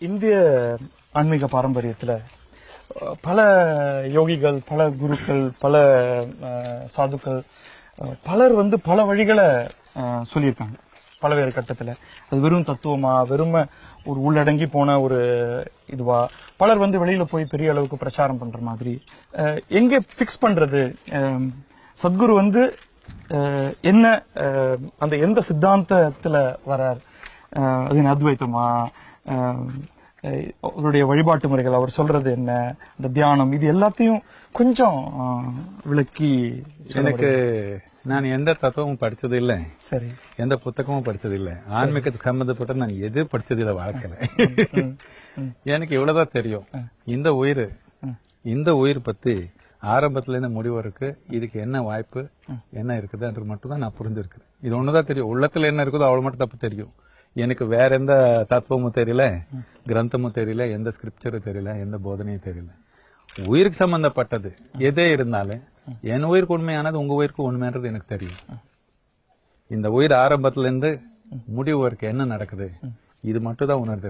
இந்திய ஆன்மீக பாரம்பரியத்துல பல யோகிகள் பல குருக்கள் பல சாதுக்கள் பலர் வந்து பல வழிகளை சொல்லியிருக்காங்க. பலவேறு கட்டத்தில். அது வெறும் தத்துவமா வெறும் ஒரு உள்ளடங்கி போன ஒரு இதுவா? பலர் வந்து வெளியில போய் பெரிய அளவுக்கு பிரச்சாரம் பண்ற மாதிரி. எங்க பிக்ஸ் பண்றது? சத்குரு வந்து என்ன அந்த எந்த சித்தாந்தத்துல வரார்? அது அத்வைத்தமா? அவருடைய வழிபாட்டு முறைகள் அவர் சொல்றது என்ன இந்த தியானம் இது எல்லாத்தையும் கொஞ்சம் விளக்கி எனக்கு நான் எந்த தத்துவமும் படிச்சது இல்ல. சரி. எந்த புத்தகமும் படிச்சது இல்ல. ஆன்மீகத்துக்கு சம்பந்தப்பட்ட நான் எது படிச்சது இல்ல வாழ்க்கையில. எனக்கு இவ்வளவுதான் தெரியும். இந்த உயிர். இந்த உயிர் பத்தி ஆரம்பத்துல இருந்து முடிவு இருக்கு. இதுக்கு என்ன வாய்ப்பு என்ன இருக்குதுன்றது மட்டும் தான் நான் புரிஞ்சிருக்கிறேன். இது ஒண்ணுதான் தெரியும். உள்ளத்துல என்ன இருக்குதோ அவ்வளவு மட்டும் தப்பு தெரியும். எனக்கு வேற எந்த தத்துவமும் தெரியல கிரந்தமும் தெரியல எந்த ஸ்கிரிப்சரும் தெரியல எந்த போதனையும் தெரியல. உயிருக்கு சம்பந்தப்பட்டது எதே இருந்தாலும் என் உயிருக்கு உண்மையானது உங்க உயிருக்கு உண்மையானது எனக்கு தெரியும். இந்த உயிர் ஆரம்பத்துல இருந்து முடிவு வரைக்கும் என்ன நடக்குது இது மட்டும் தான் உணர்ந்து